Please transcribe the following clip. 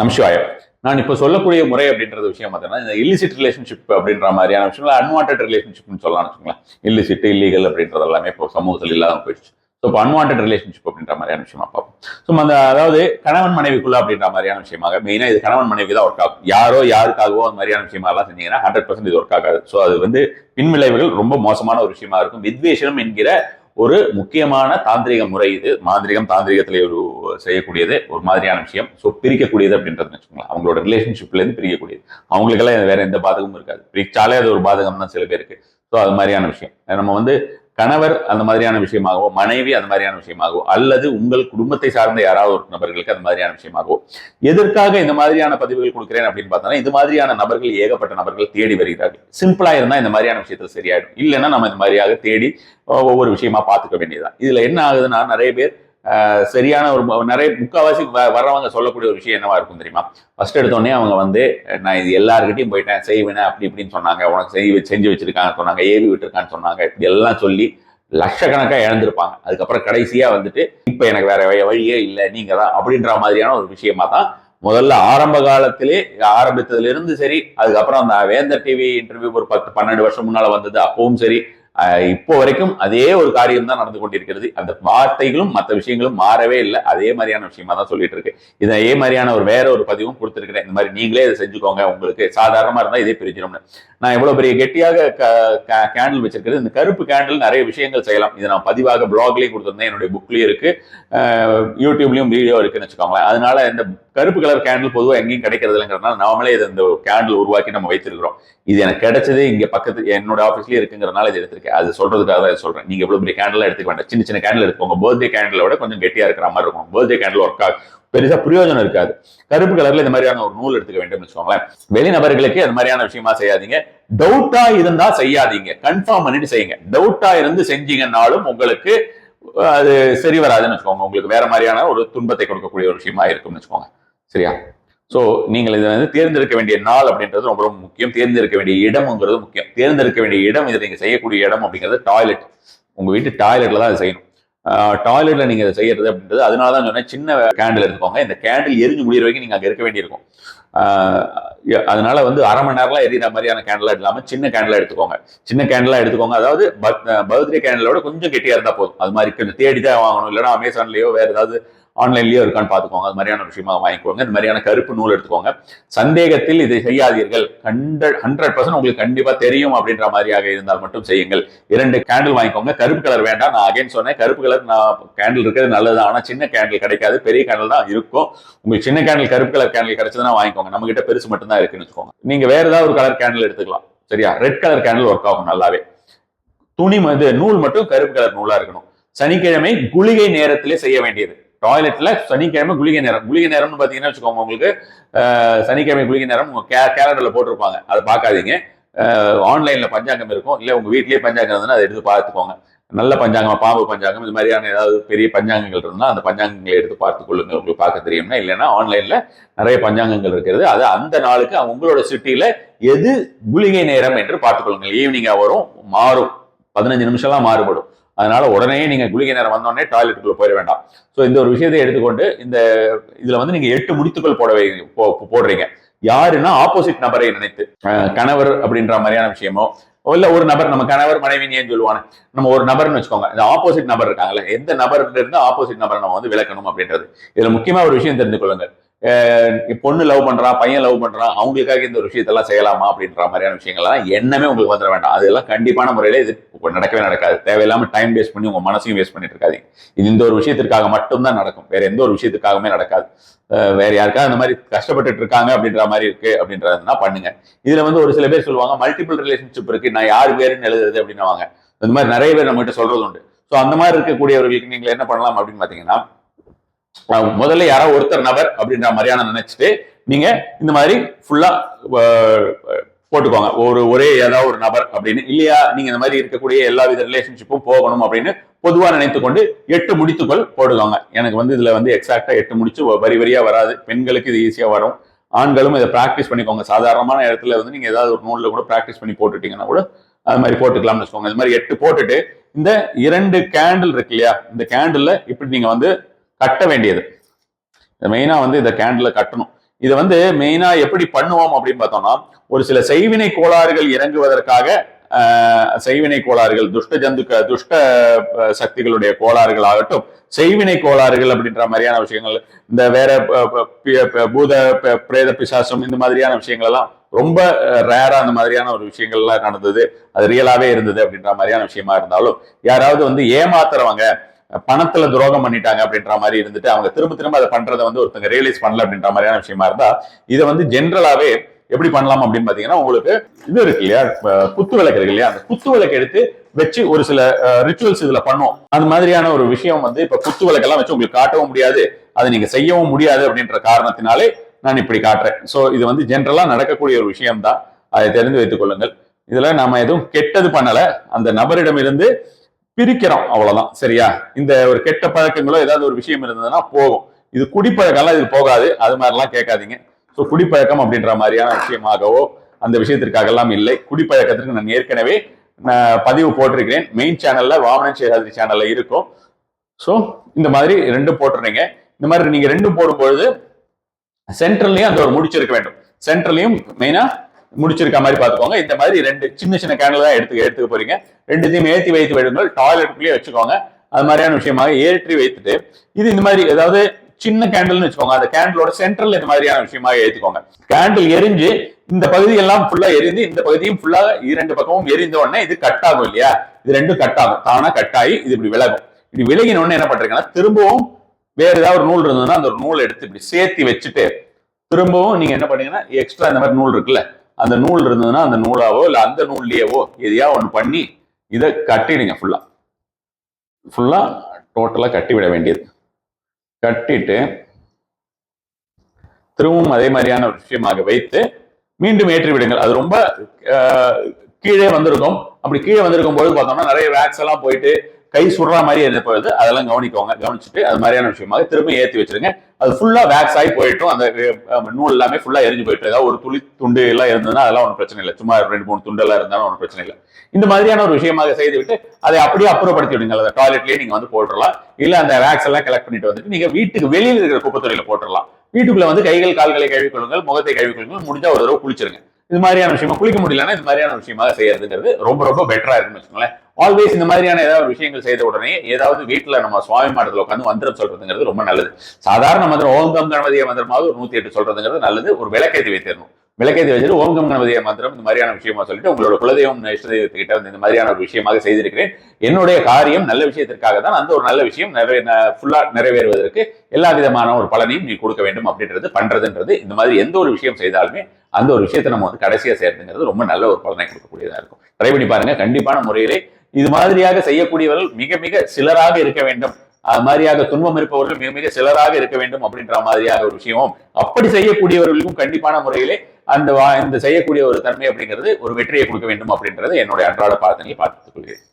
நமசிவாயம் நான் இப்போ சொல்லக்கூடிய முறை அப்படின்றது விஷயம் பார்த்தீங்கன்னா இந்த இல்லிசிட் ரிலேஷன்ஷிப் அப்படின்ற மாதிரியான விஷயங்கள் அன்வான்ட் ரிலேஷன்ஷிப்னு சொல்லலாம் வச்சுக்கோங்களேன். இல்லிசிட் இல்லீகல் அப்படின்றது எல்லாமே இப்போ சமூகத்தில் இல்லாமல் போயிடுச்சு. ஸோ இப்போ அன்வான்ட் ரிலேஷன்ஷிப் அப்படின்ற மாதிரியான விஷயமா பார்ப்போம். ஸோ அந்த அதாவது கணவன் மனைவிக்குள்ள அப்படின்ற மாதிரியான விஷயமாக மெயினாக இது கணவன் மனைவி தான் ஒர்க் ஆகும். யாரோ யாருக்காகவோ அந்த மாதிரியான விஷயமா எல்லாம் செஞ்சீங்கன்னா ஹண்ட்ரட் பர்சன்ட் இது ஒர்க் ஆகாது. ஸோ அது வந்து பின்விளைவுகள் ரொம்ப மோசமான ஒரு விஷயமா இருக்கும். வித்வேஷனம் என்கிற ஒரு முக்கியமான தாந்திரிக முறை இது. மாந்திரிகம் தாந்திரிகத்தில் ஒரு செய்யக்கூடியது ஒரு மாதிரியான விஷயம். ஸோ பிரிக்கக்கூடியது அப்படின்றது வச்சுக்கோங்களேன். அவங்களோட ரிலேஷன்ஷிப்ல இருந்து பிரிக்கக்கூடியது. அவங்களுக்கெல்லாம் வேற எந்த பாதகமும் இருக்காது. பிரிச்சாலே அது ஒரு பாதகம் தான் சில பேருக்கு. ஸோ அது மாதிரியான விஷயம். நம்ம வந்து கணவர் அந்த மாதிரியான விஷயமாகவோ மனைவி அந்த மாதிரியான விஷயமாகவோ அல்லது உங்கள் குடும்பத்தை சார்ந்த யாராவது ஒரு நபர்களுக்கு அந்த மாதிரியான விஷயமாகவோ எதற்காக இந்த மாதிரியான பதிவுகள் கொடுக்கிறேன் அப்படின்னு பார்த்தோன்னா இந்த மாதிரியான நபர்கள் ஏகப்பட்ட நபர்கள் தேடி வருகிறார்கள். சிம்பிளா இருந்தா இந்த மாதிரியான விஷயத்துல சரியாயிடும். இல்லைன்னா நம்ம இந்த மாதிரியாக தேடி ஒவ்வொரு விஷயமா பார்த்துக்க வேண்டியதுதான். இதுல என்ன ஆகுதுன்னா நிறைய பேர் சரியான ஒரு நிறைய முக்காவாசி வ- வர்றவங்க சொல்லக்கூடிய ஒரு விஷயம் என்னவா இருக்கும் தெரியுமா? ஃபர்ஸ்ட் எடுத்தோடனே அவங்க வந்து நான் இது எல்லாருக்கிட்டையும் போயிட்டேன் செய்வேன் அப்படி இப்படின்னு சொன்னாங்க. உனக்கு செய் செஞ்சு வச்சிருக்காங்க சொன்னாங்க ஏவி விட்டுருக்கான்னு சொன்னாங்க. இப்படி எல்லாம் சொல்லி லட்சக்கணக்காக இழந்திருப்பாங்க. அதுக்கப்புறம் கடைசியாக வந்துட்டு இப்போ எனக்கு வேற வழியே இல்லை நீங்கள் தான் அப்படின்ற மாதிரியான ஒரு விஷயமா தான் முதல்ல ஆரம்ப காலத்திலே ஆரம்பித்ததுலேருந்து சரி அதுக்கப்புறம் அந்த வேந்தர் டிவி இன்டர்வியூ ஒரு பத்து பன்னெண்டு வருஷம் முன்னால் வந்தது அப்பவும் சரி. இப்போ வரைக்கும் அதே ஒரு காரியம் தான் நடந்து கொண்டிருக்கிறது. அந்த வார்த்தைகளும் மற்ற விஷயங்களும் மாறவே இல்லை. அதே மாதிரியான விஷயமா தான் சொல்லிட்டு இருக்கு. இதே மாதிரியான ஒரு வேற ஒரு பதிவும் கொடுத்துருக்கிறேன். இந்த மாதிரி நீங்களே இதை செஞ்சுக்கோங்க. உங்களுக்கு சாதாரணமா இருந்தா இதே பிரிஞ்சிடும்னு. நான் இவ்வளவு பெரிய கெட்டியாக கேண்டில் வச்சிருக்கிறது. இந்த கருப்பு கேண்டில் நிறைய விஷயங்கள் செய்யலாம். இதை நான் பதிவாக பிளாக்லயும் கொடுத்துருந்தேன். என்னுடைய புக்லயும் இருக்கு. யூடியூப்லயும் வீடியோ இருக்குன்னு வச்சுக்கோங்களேன். அதனால இந்த கருப்பு கலர் கேண்டில் பொதுவாக எங்கேயும் கிடைக்கிறது இல்லைங்கிறதுனால நாமளே இதை இந்த கேண்டில் உருவாக்கி நம்ம வைத்திருக்கிறோம். இது எனக்கு கிடைச்சது இங்க பக்கத்து என்னோட ஆஃபீஸ்லயே இருக்குங்கிறதுனால இது எடுத்திருக்கேன். அது சொல்றதுக்காக தான் இதை சொல்றேன். நீங்க எவ்வளவு பெரிய கேண்டில் எடுத்துக்க வேண்டாம். சின்ன சின்ன கேண்டில் எடுத்துக்கோங்க. பர்த்டே கேண்டில் விட கொஞ்சம் கெட்டியா இருக்கிற மாதிரி இருக்கும். பர்த்டே கேண்டில் ஒர்க் ஆகும் பெருசா பிரயோஜனம் இருக்காது. கருப்பு கலர்ல இந்த மாதிரியான ஒரு நூல் எடுத்துக்க வேண்டும் வச்சுக்கோங்களேன். வெளிநபர்களுக்கு அந்த மாதிரியான விஷயமா செய்யாதீங்க. டவுட்டா இருந்தா செய்யாதீங்க. கன்ஃபார்ம் பண்ணிட்டு செய்யுங்க. டவுட்டா இருந்து செஞ்சீங்கன்னாலும் உங்களுக்கு அது சரி வராதுன்னு வச்சுக்கோங்க. உங்களுக்கு வேற மாதிரியான ஒரு துன்பத்தை கொடுக்கக்கூடிய ஒரு விஷயமா இருக்கும்னு வச்சுக்கோங்க. சரியா? ஸோ நீங்கள் இதை வந்து தேர்ந்தெடுக்க வேண்டிய நாள் அப்படின்றது ரொம்ப ரொம்ப முக்கியம். தேர்ந்தெடுக்க வேண்டிய இடம்ங்கிறது முக்கியம். தேர்ந்தெடுக்க வேண்டிய இடம் இதை நீங்கள் செய்யக்கூடிய இடம் அப்படிங்கிறது டாய்லெட் உங்கள் வீட்டு டாய்லெட்டில் தான் அதை செய்யணும். டாய்லெட்டில் நீங்கள் இதை செய்யறது அப்படின்றது அதனால தான் சொன்னேன் சின்ன கேண்டில் எடுத்துக்கோங்க. இந்த கேண்டில் எரிஞ்சு முடிகிற வரைக்கும் நீங்கள் அங்கே இருக்க வேண்டியிருக்கும். அதனால வந்து அரை மணி நேரம்லாம் எரியிற மாதிரியான கேண்டலாக இல்லாமல் சின்ன கேண்டலாக எடுத்துக்கோங்க. சின்ன கேண்டலாக எடுத்துக்கோங்க. அதாவது பர்த்டே கேண்டிலோட கொஞ்சம் கெட்டியாக இருந்தால் போதும். அது மாதிரி கொஞ்சம் தேடி தான் வாங்கணும். இல்லைன்னா அமேசான்லேயோ வேறு ஏதாவது ஆன்லைன்லயோ இருக்கான்னு பார்த்துக்கோங்க. அது மாதிரியான விஷயமா வாங்கிக்கோங்க. இந்த மாதிரியான கருப்பு நூல் எடுத்துக்கோங்க. சந்தேகத்தில் இதை செய்யாதீர்கள். ஹண்ட்ரட் ஹண்ட்ரட் பர்சன்ட் உங்களுக்கு கண்டிப்பா தெரியும் அப்படின்ற மாதிரியாக இருந்தால் மட்டும் செய்யுங்கள். இரண்டு கேண்டில் வாங்கிக்கோங்க. கருப்பு கலர் வேண்டாம். நான் அகைன் சொன்னேன். கருப்பு கலர் நான் கேண்டில் இருக்கிறது நல்லது. ஆனா சின்ன கேண்டில் கிடைக்காது. பெரிய கேண்டில் தான் இருக்கும். உங்களுக்கு சின்ன கேண்டில் கருப்பு கலர் கேண்டில் கிடைச்சதுன்னா வாங்கிக்கோங்க. நம்ம கிட்ட பெருசு மட்டும் தான் இருக்குன்னு வச்சுக்கோங்க. நீங்க வேற ஏதாவது ஒரு கலர் கேண்டில் எடுத்துக்கலாம். சரியா? ரெட் கலர் கேண்டில் ஒர்க் ஆகும் நல்லாவே. துணி மது நூல் மட்டும் கருப்பு கலர் நூலா இருக்கணும். சனிக்கிழமை குளிகை நேரத்திலே செய்ய வேண்டியது. டாய்லெட்ல சனிக்கிழமை குளிகை நேரம். குளிகை நேரம்னு பார்த்தீங்கன்னா வச்சுக்கோங்க உங்களுக்கு சனிக்கிழமை குளிகை நேரம் கே கேலண்டரில் போட்டிருப்பாங்க. அதை பார்க்காதீங்க. ஆன்லைனில் பஞ்சாங்கம் இருக்கும். இல்லை உங்கள் வீட்லேயே பஞ்சாங்கம் இருந்ததுன்னா அதை எடுத்து பார்த்துக்கோங்க. நல்ல பஞ்சாங்கம் பாம்பு பஞ்சாங்கம் இது மாதிரியான ஏதாவது பெரிய பஞ்சாங்கங்கள் இருந்தால் அந்த பஞ்சாங்கங்களை எடுத்து பார்த்துக் கொள்ளுங்க உங்களுக்கு பார்க்க தெரியும்னா இல்லைன்னா ஆன்லைனில் நிறைய பஞ்சாங்கங்கள் இருக்கிறது. அது அந்த நாளுக்கு உங்களோட சிட்டியில் எது குளிகை நேரம் என்று பார்த்துக்கொள்ளுங்கள். ஈவினிங்காக வரும் மாறும். பதினஞ்சு நிமிஷம்லாம் மாறுபடும். அதனால உடனே நீங்க குளிகை நேரம் வந்தோடனே டாய்லெட்டுக்குள்ள போயிட வேண்டாம். ஸோ இந்த ஒரு விஷயத்தை எடுத்துக்கொண்டு இந்த இதுல வந்து நீங்க எட்டு முடித்துக்கள் போட போ- போடுறீங்க. யாருன்னா ஆப்போசிட் நபரை நினைத்து கணவர் அப்படின்ற மாதிரியான விஷயமோ இல்ல ஒரு நபர் நம்ம கணவர் மனைவின்னு ஏன் சொல்லுவாங்க நம்ம ஒரு நபர்னு வச்சுக்கோங்க. இந்த ஆப்போசிட் நபர் இருக்காங்கல்ல எந்த நபர்ல இருந்து ஆப்போசிட் நபரை நம்ம வந்து விளக்கணும் அப்படின்றது. இதுல முக்கியமா ஒரு விஷயம் தெரிந்து கொள்ளுங்க பொண்ணு லவ் பண்றா பையன் லவ் பண்றான் அவங்களுக்காக இந்த ஒரு விஷயத்தெல்லாம் செய்யலாமா அப்படின்ற மாதிரியான விஷயங்கள்லாம் எண்ணமே உங்களுக்கு வந்துட வேண்டாம். அதெல்லாம் கண்டிப்பான முறையில இது நடக்கவே நடக்காது. தேவையில்லாம டைம் வேஸ்ட் பண்ணி உங்க மனசையும் வேஸ்ட் பண்ணிட்டு இருக்காதீங்க. இது இந்த ஒரு விஷயத்திற்காக மட்டும்தான் நடக்கும். வேற எந்த ஒரு விஷயத்துக்காகவுமே நடக்காது. வேற யாருக்காவது அந்த மாதிரி கஷ்டப்பட்டுட்டு இருக்காங்க அப்படின்ற மாதிரி இருக்கு அப்படின்றதுனா பண்ணுங்க. இதுல வந்து ஒரு சில பேர் சொல்லுவாங்க மல்டிபிள் ரிலேஷன்ஷிப் இருக்கு. நான் யார் பேருன்னு எழுதுறது அப்படின்னுவாங்க. இந்த மாதிரி நிறைய பேர் நம்ம கிட்ட சொல்றது உண்டு ஸோ அந்த மாதிரி இருக்கக்கூடியவர்களுக்கு நீங்க என்ன பண்ணலாம் அப்படின்னு பாத்தீங்கன்னா முதல்ல யாராவது ஒருத்தர் நபர் அப்படின்ற மாதிரியான நினைச்சிட்டு நீங்க இந்த மாதிரி ஃபுல்லா போட்டுக்கோங்க. ஒரு ஒரே ஏதாவது ஒரு நபர் அப்படின்னு. இல்லையா? நீங்க இந்த மாதிரி இருக்கக்கூடிய எல்லா வித ரிலேஷன்ஷிப்பும் போகணும் அப்படின்னு பொதுவா நினைத்து கொண்டு எட்டு முடித்துக்கள் போடுவாங்க. எனக்கு வந்து இதுல வந்து எக்ஸாக்டா எட்டு முடிச்சு வ- வரி வரியா வராது. பெண்களுக்கு இது ஈஸியா வரும். ஆண்களும் இதை ப்ராக்டிஸ் பண்ணிக்கோங்க. சாதாரணமான இடத்துல வந்து நீங்க ஏதாவது ஒரு நூலில் கூட ப்ராக்டிஸ் பண்ணி போட்டுட்டீங்கன்னா கூட அது மாதிரி போட்டுக்கலாம்னு வச்சுக்கோங்க. இது மாதிரி எட்டு போட்டுட்டு இந்த இரண்டு கேண்டில் இருக்கு இல்லையா? இந்த கேண்டில் இப்படி நீங்க வந்து கட்ட வேண்டியது. மெயினாக வந்து இந்த கேண்டில் கட்டணும். இதை வந்து மெயினாக எப்படி பண்ணுவோம் அப்படின்னு பார்த்தோம்னா ஒரு சில செய்வினை கோளாறுகள் இறங்குவதற்காக செய்வினை கோளாறுகள் துஷ்ட ஜந்துக்க துஷ்ட சக்திகளுடைய கோளாறுகள் ஆகட்டும் செய்வினை கோளாறுகள் அப்படின்ற மாதிரியான விஷயங்கள் இந்த வேற பூத ப- பிரேத பிசாசம் இந்த மாதிரியான விஷயங்கள் எல்லாம் ரொம்ப ரேரா அந்த மாதிரியான ஒரு விஷயங்கள்லாம் நடந்தது. அது ரியலாவே இருந்தது அப்படின்ற மாதிரியான விஷயமா இருந்தாலும் யாராவது வந்து ஏமாத்துறவங்க பணத்துல துரோகம் பண்ணிட்டாங்க அப்படின்ற மாதிரி இருந்துட்டு அவங்க திரும்ப திரும்ப அதை பண்றதை வந்து ஒருத்தங்க ரியலைஸ் பண்ணல அப்படின்ற மாதிரியான விஷயமா இருந்தா இதை வந்து ஜென்ரலாவே எப்படி பண்ணலாம் அப்படின்னு பாத்தீங்கன்னா உங்களுக்கு இது இருக்கு இல்லையா? குத்து விளக்கு இருக்கு இல்லையா? அந்த குத்து விளக்கு எடுத்து வச்சு ஒரு சில ரிச்சுவல்ஸ் இதுல பண்ணுவோம் அந்த மாதிரியான ஒரு விஷயம் வந்து இப்ப குத்து விளக்கெல்லாம் வச்சு உங்களுக்கு காட்டவும் முடியாது. அதை நீங்க செய்யவும் முடியாது அப்படின்ற காரணத்தினாலே நான் இப்படி காட்டுறேன். சோ இது வந்து ஜென்ரலா நடக்கக்கூடிய ஒரு விஷயம் தான் அதை தெரிந்து வைத்துக் கொள்ளுங்கள். இதுல நாம எதுவும் கெட்டது பண்ணல. அந்த நபரிடமிருந்து பிரிக்கிறோம் அவ்வளவுதான். சரியா? இந்த ஒரு கெட்ட பழக்கங்களோ ஏதாவது ஒரு விஷயம் இருந்ததுன்னா போகும். இது குடிப்பழக்கம்லாம் இது போகாது. அது மாதிரிலாம் கேட்காதீங்க. ஸோ குடிப்பழக்கம் அப்படின்ற மாதிரியான விஷயமாகவோ அந்த விஷயத்திற்காக எல்லாம் இல்லை. குடிப்பழக்கத்திற்கு நான் ஏற்கனவே நான் பதிவு போட்டிருக்கிறேன். மெயின் சேனல்ல வாமனன் சேகாதிரி சேனல்ல இருக்கும். ஸோ இந்த மாதிரி ரெண்டும் போட்டுருங்க இந்த மாதிரி நீங்க ரெண்டும் போடும்பொழுது சென்ட்ரல்லையும் அந்த ஒரு முடிச்சிருக்க வேண்டும். சென்ட்ரலையும் மெயினா முடிச்சிருக்க மாதிரி பார்த்துக்கோங்க. இந்த மாதிரி ரெண்டு சின்ன சின்ன கேண்டில் தான் எடுத்து எடுத்துக்க போறீங்க. ரெண்டுத்தையும் ஏற்றி வைத்து விடுங்கள் டாய்லெட்டுக்குள்ளேயே வச்சுக்கோங்க. அது மாதிரியான விஷயமாக ஏற்றி வைத்துட்டு இது இந்த மாதிரி ஏதாவது சின்ன கேண்டில்னு வச்சுக்கோங்க. அந்த கேண்டிலோட சென்ட்ரல் இந்த மாதிரியான விஷயமாக ஏத்துக்கோங்க. கேண்டில் எரிஞ்சு இந்த பகுதி எல்லாம் ஃபுல்லா எரிந்து இந்த பகுதியும் ஃபுல்லா இரண்டு பக்கமும் எரிந்த உடனே இது கட் ஆகும் இல்லையா? இது ரெண்டும் கட் ஆகும். தானா கட் ஆகி இது இப்படி விலகும். இப்படி விலகின உடனே என்ன பண்றீங்கன்னா திரும்பவும் வேற ஏதாவது ஒரு நூல் இருந்ததுன்னா அந்த ஒரு நூலை எடுத்து இப்படி சேர்த்து வச்சுட்டு திரும்பவும் நீங்க என்ன பண்ணீங்கன்னா எக்ஸ்ட்ரா இந்த மாதிரி நூல் இருக்குல்ல அந்த நூல் இருந்ததுன்னா அந்த நூலாவோ இல்லை அந்த நூல்லையவோ எதையா ஒன்று பண்ணி இதை கட்டிடுங்க ஃபுல்லா ஃபுல்லா டோட்டலா கட்டி விட வேண்டியது. கட்டிட்டு திரும்பவும் அதே மாதிரியான ஒரு விஷயமாக வைத்து மீண்டும் ஏற்றி விடுங்கள். அது ரொம்ப கீழே வந்திருக்கும். அப்படி கீழே வந்திருக்கும் போது பார்த்தோம்னா நிறைய வேக்ஸ் எல்லாம் போயிட்டு கை சுடுற மாதிரி இருந்த பொழுது அதெல்லாம் கவனிக்கோங்க. கவனிச்சுட்டு அது மாதிரியான விஷயமாக திரும்ப ஏற்றி வச்சிருங்க. அது ஃபுல்லா வேக்ஸ் ஆகி போயிட்டும். அந்த நூல் எல்லாமே ஃபுல்லா எரிஞ்சு போயிட்டு ஏதாவது ஒரு துளி துண்டு எல்லாம் இருந்ததுன்னா அதெல்லாம் ஒன்றும் பிரச்சனை இல்லை. சும்மா ரெண்டு மூணு துண்டு எல்லாம் இருந்தாலும் ஒன்றும் பிரச்சனை இல்லை. இந்த மாதிரியான ஒரு விஷயமாக செய்துவிட்டு அதை அப்படியே அப்புறப்படுத்தி விடுங்க அந்த டாய்லெட்லேயே நீங்க வந்து போட்டுடலாம் இல்ல அந்த வேக்ஸ் எல்லாம் கலெக்ட் பண்ணிட்டு வந்துட்டு நீங்க வீட்டுக்கு வெளியில் இருக்கிற குப்பைத்துறையில் போட்டுடலாம் வீட்டுக்குள்ள வந்து கைகள் கால்களை கழுவிக்கொள்ளுங்கள் முகத்தை கழுவிக்கொள்ளுங்கள் முடிஞ்சா ஒரு தடவை குளிச்சிருங்க. இது மாதிரியான விஷயமா குளிக்க முடியலன்னா இது மாதிரியான விஷயமாக செய்யறதுங்கிறது ரொம்ப ரொம்ப பெட்டரா இருக்குன்னு வச்சுக்கோங்களேன். ஆல்வேஸ் இந்த மாதிரியான ஏதாவது விஷயங்கள் செய்த உடனே ஏதாவது வீட்டுல நம்ம சுவாமி மாடத்தில் உட்காந்து மந்திரம் சொல்றதுங்கிறது ரொம்ப நல்லது. சாதாரண மந்திரம் ஓம் கம் கணபதிய மந்திரமாவது ஒரு நூத்தி எட்டு சொல்றதுங்கிறது நல்லது. ஒரு விளக்கேற்றி வைத்திடணும் விளக்கேற்றி வச்சுட்டு ஓம் கம் மந்திரம் இந்த மாதிரியான விஷயமா சொல்லிட்டு உங்களோட குலதெய்வம் இஷ்ட தெய்வத்துக்கிட்ட வந்து இந்த மாதிரியான ஒரு விஷயமாக செய்திருக்கிறேன். என்னுடைய காரியம் நல்ல விஷயத்திற்காக தான் அந்த ஒரு நல்ல விஷயம் நிறைவே ஃபுல்லா நிறைவேறுவதற்கு எல்லா விதமான ஒரு பலனையும் நீ கொடுக்க வேண்டும் அப்படின்றது பண்றதுன்றது இந்த மாதிரி எந்த ஒரு விஷயம் செய்தாலுமே அந்த ஒரு விஷயத்தை நம்ம வந்து கடைசியா சேர்த்துங்கிறது ரொம்ப நல்ல ஒரு பலனை கொடுக்கக்கூடியதா இருக்கும். ட்ரை பண்ணி பாருங்க கண்டிப்பான முறையிலே இது மாதிரியாக செய்யக்கூடியவர்கள் மிக மிக சிலராக இருக்க வேண்டும். அது மாதிரியாக துன்பம் இருப்பவர்கள் மிக மிக சிலராக இருக்க வேண்டும் அப்படின்ற மாதிரியாக ஒரு விஷயமும் அப்படி செய்யக்கூடியவர்களுக்கும் கண்டிப்பான முறையிலே அந்த இந்த செய்யக்கூடிய ஒரு தன்மை அப்படிங்கிறது ஒரு வெற்றியை கொடுக்க வேண்டும் அப்படின்றது என்னுடைய அன்றாட பிரார்த்தனையை பார்த்துக் கொள்கிறேன்.